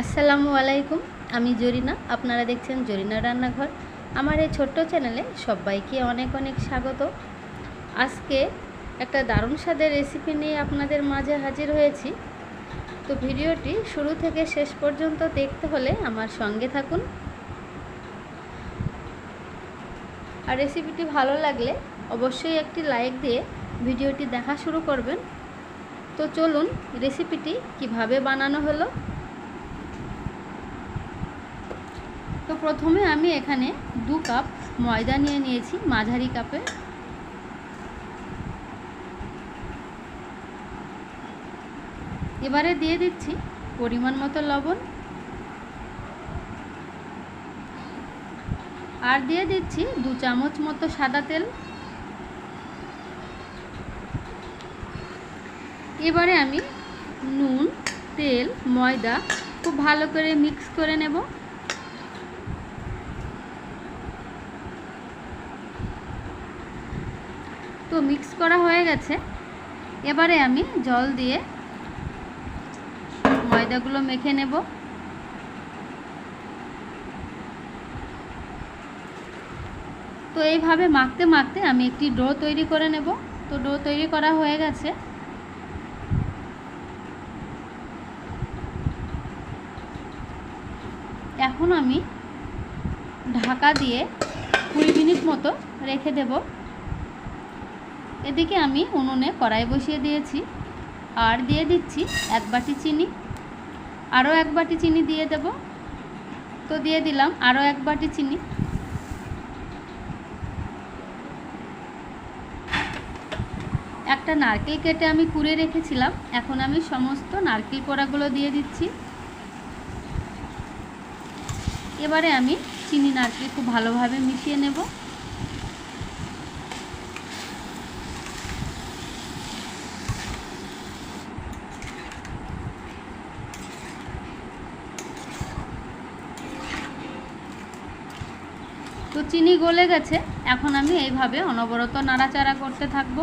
আসসালামু আলাইকুম, আমি জরিনা। আপনারা দেখছেন জরিনা রান্নাঘর। আমার এই ছোট্ট চ্যানেলে সবাইকে অনেক অনেক স্বাগত। আজকে একটা দারুণ স্বাদের রেসিপি নিয়ে আপনাদের মাঝে হাজির হয়েছি। তো ভিডিওটি শুরু থেকে শেষ পর্যন্ত দেখতে হলে আমার সঙ্গে থাকুন। আর রেসিপিটি ভালো লাগলে অবশ্যই একটি লাইক দিয়ে ভিডিওটি দেখা শুরু করবেন। তো চলুন রেসিপিটি কীভাবে বানানো হলো? তো প্রথমে আমি এখানে দু কাপ ময়দা নিয়ে নিয়েছি, মাঝারি কাপে। এবারে দিয়ে দিচ্ছি পরিমাণ মতো লবণ। আর দিয়ে দিচ্ছি দু চামচ মতো সাদা তেল। এবারে আমি নুন, তেল, ময়দা খুব ভালো করে মিক্স করে নেব। মিক্স করা হয়ে গেছে। এবারে আমি জল দিয়ে ময়দাগুলো মেখে নেব। তো এইভাবে মাখতে মাখতে আমি একটি ডো তৈরি করে নেব। তো ডো তৈরি করা হয়ে গেছে। এখন আমি ঢাকা দিয়ে কুড়ি মিনিট মতো রেখে দেব। এদিকে আমি উনুনে কড়াই বসিয়ে দিয়েছি। আর দিয়ে দিচ্ছি এক বাটি চিনি। আরও এক বাটি চিনি দিয়ে দেব। তো দিয়ে দিলাম আরও এক বাটি চিনি। একটা নারকেল কেটে আমি কুড়ে রেখেছিলাম। এখন আমি সমস্ত নারকেল কোড়াগুলো দিয়ে দিচ্ছি। এবারে আমি চিনি নারকেল খুব ভালোভাবে মিশিয়ে নেব। তো চিনি গলে গেছে, এখন আমি এইভাবে অনবরত নাড়াচাড়া করতে থাকব।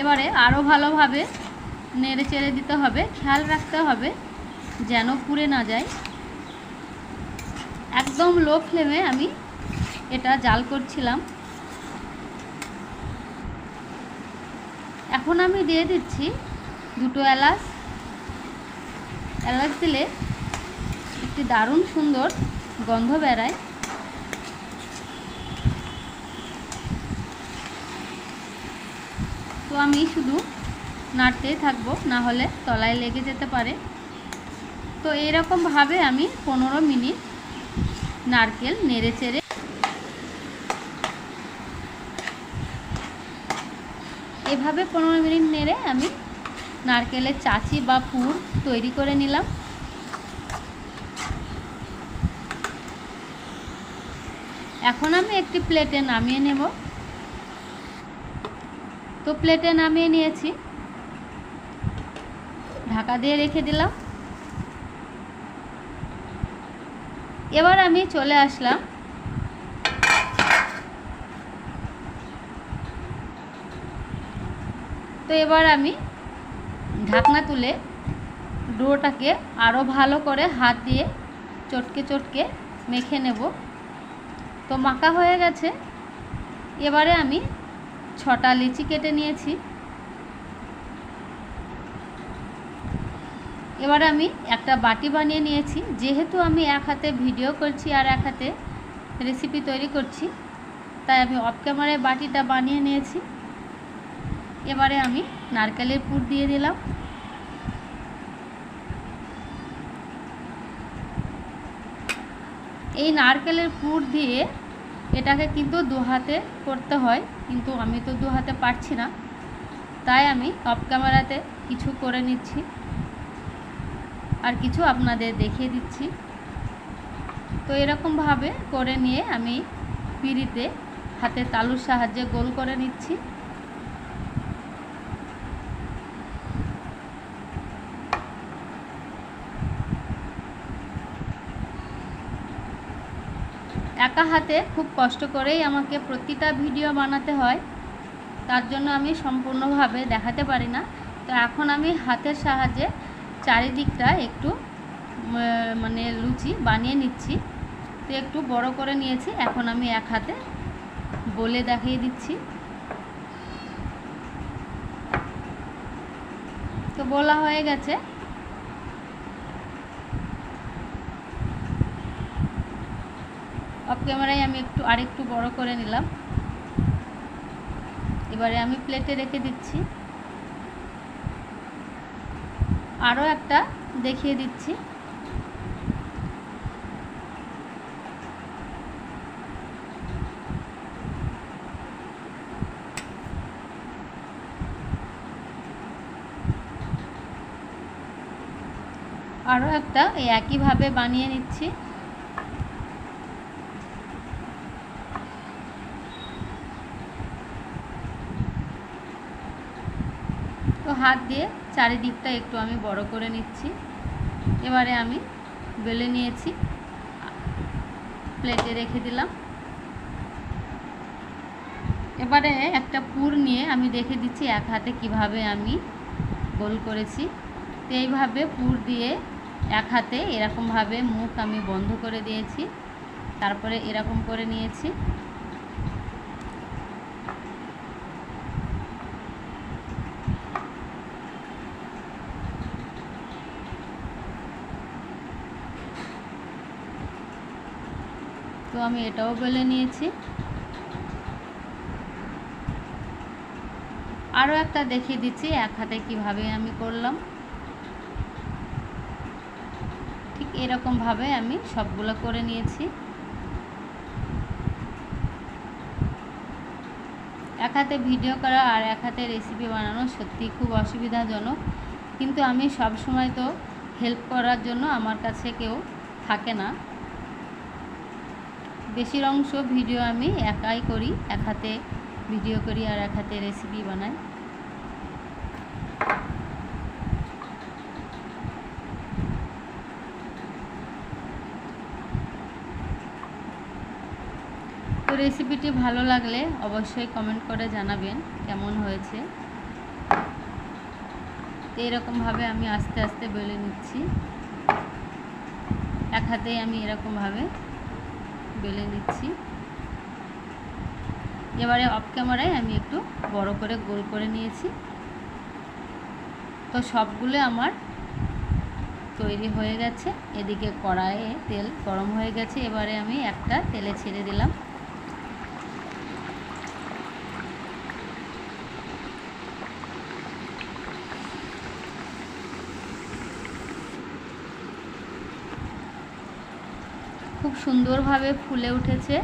এবারে আরও ভালোভাবে নেড়ে চেড়ে দিতে হবে, খেয়াল রাখতে হবে যেন পুড়ে না যায়। একদম লো ফ্লেমে আমি এটা জাল করছিলাম। এখন আমি দিয়ে দিচ্ছি দুটো এলাচ। এলাচ দিলে একটি দারুণ সুন্দর গন্ধ বেড়ায় তো আমি শুধু নাড়তেই থাকব, না হলে তলায় লেগে যেতে পারে। তো এইরকমভাবে আমি পনেরো মিনিট নারকেল নেড়ে চেড়ে এভাবে পনেরো মিনিট নেড়ে আমি নারকেলের চাচি বা পুর তৈরি করে নিলাম। এখন আমি একটি প্লেটে নামিয়ে নেব। তো প্লেটে নামিয়ে নিয়েছি। ঢাকা দিয়ে রেখে দিলাম। এবার আমি চলে আসলাম তো এবার আমি ঢাকনা তুলে ডোটাকে আরও ভালো করে হাত দিয়ে চটকে চটকে মেখে নেব। তো মাখা হয়ে গেছে। এবারে আমি ছটা লিচি কেটে নিয়েছি। এবার আমি একটা বাটি বানিয়ে নিয়েছি। যেহেতু আমি এক হাতে ভিডিও করছি আর এক হাতে রেসিপি তৈরি করছি, তাই আমি অফ ক্যামেরায় বাটিটা বানিয়ে নিয়েছি। এবারে আমি নারকেলের পুর দিয়ে দিলাম। এই নারকেলের পুর দিয়ে এটাকে কিন্তু দু হাতে করতে হয়, কিন্তু আমি তো দু হাতে পারছি না। তাই আমি অফ ক্যামেরাতে কিছু করে নিচ্ছি। আর কিছু আপনাদের দেখিয়ে দিচ্ছি। তো এরকমভাবে করে নিয়ে আমি পিড়িতে হাতে তালুর সাহায্যে গোল করে নিচ্ছি। একা হাতে খুব কষ্ট করেই আমাকে প্রতিটা ভিডিও বানাতে হয়। তার জন্য আমি সম্পূর্ণভাবে দেখাতে পারি না। তো এখন আমি হাতের সাহায্যে চারিদিকটা একটু মানে লুচি বানিয়ে নিচ্ছি। তো একটু বড় করে নিয়েছি, এখন আমি এক হাতে বলে দেখিয়ে দিচ্ছি। তো বলা হয়ে গেছে অফ ক্যামেরায় আমি একটু, আরেকটু বড় করে নিলাম। এবারে আমি প্লেটে রেখে দিচ্ছি। আরও একটা দেখিয়ে দিচ্ছি। আরও একটা, এই একইভাবে বানিয়ে নিচ্ছি। তো হাত দিয়ে চারিদিকটা একটু আমি বড় করে নিচ্ছি। এবারে আমি বেলে নিয়েছি। প্লেটে রেখে দিলাম। এবারে একটা পুর নিয়ে আমি দেখে দিচ্ছি এক হাতে কীভাবে আমি গোল করেছি। তো এইভাবে পুর দিয়ে এক হাতে এরকমভাবে মুখ আমি বন্ধ করে দিয়েছি। তারপরে এরকম করে নিয়েছি। তো আমি এটাও বেলে নিয়েছি। আরও একটা দেখিয়ে দিচ্ছি, এক হাতে কীভাবে আমি করলাম। ঠিক এরকমভাবে আমি সবগুলো করে নিয়েছি। এক হাতে ভিডিও করা আর এক হাতে রেসিপি বানানো সত্যি খুব অসুবিধাজনক। কিন্তু আমি সব সময় তো হেল্প করার জন্য আমার কাছে কেউ থাকে না। বেশির অংশ ভিডিও আমি একাই করি, এক হাতে ভিডিও করি আর এক হাতে রেসিপি বানাই। তো রেসিপিটি ভালো লাগলে অবশ্যই কমেন্ট করে জানাবেন কেমন হয়েছে। তো এরকমভাবে আমি আস্তে আস্তে বেলে নিচ্ছি। এক হাতেই আমি এরকমভাবে বেলে নিচ্ছি। এবারে অফ ক্যামেরায় আমি একটু বড় করে গোল করে নিয়েছি। তো সবগুলো আমার তৈরি হয়ে গেছে। এদিকে কড়াইয়ে তেল গরম হয়ে গেছে। এবারে আমি একটা তেলে ছেড়ে দিলাম খুব সুন্দরভাবে ফুলে উঠেছে।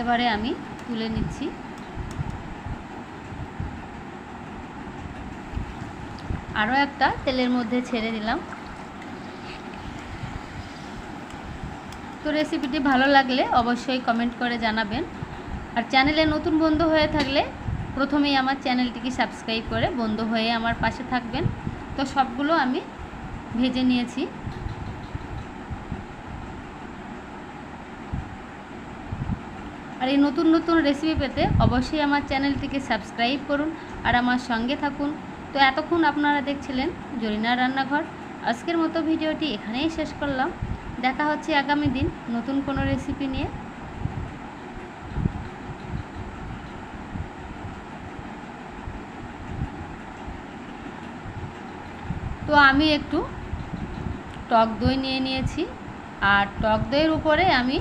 এবারে আমি তুলে নিচ্ছি। আরও একটা তেলের মধ্যে ছেড়ে দিলাম। তো রেসিপিটি ভালো লাগলে অবশ্যই কমেন্ট করে জানাবেন। আর চ্যানেলে নতুন বন্ধু হয়ে থাকলে প্রথমেই আমার চ্যানেলটিকে সাবস্ক্রাইব করে বন্ধু হয়ে আমার পাশে থাকবেন। তো সবগুলো আমি ভেজে নিয়েছি। আর এই নতুন নতুন রেসিপি পেতে অবশ্যই আমার চ্যানেলটিকে সাবস্ক্রাইব করুন আর আমার সঙ্গে থাকুন। তো এতক্ষণ আপনারা দেখছিলেন জরিনা রান্নাঘর। আজকের মতো ভিডিওটি এখানেই শেষ করলাম। দেখা হচ্ছে আগামী দিন নতুন কোনো রেসিপি নিয়ে। তো আমি একটু টক দই নিয়ে নিয়েছি, আর টক দইয়ের উপরে আমি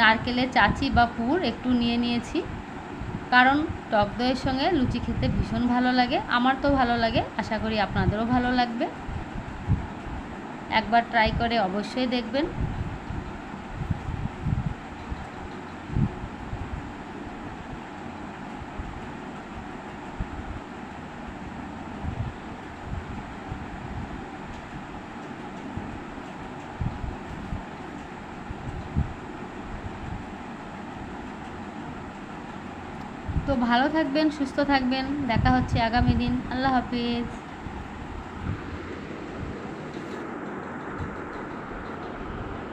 নারকেলের চাচি বা পুর একটু নিয়ে নিয়েছি, কারণ টক দইয়ের সঙ্গে লুচি খেতে ভীষণ ভালো লাগে, আমার তো ভালো লাগে, আশা করি আপনাদেরও ভালো লাগবে। একবার ট্রাই করে অবশ্যই দেখবেন। তো ভালো থাকবেন, সুস্থ থাকবেন। দেখা হচ্ছে আগামী দিন। আল্লাহ হাফিজ।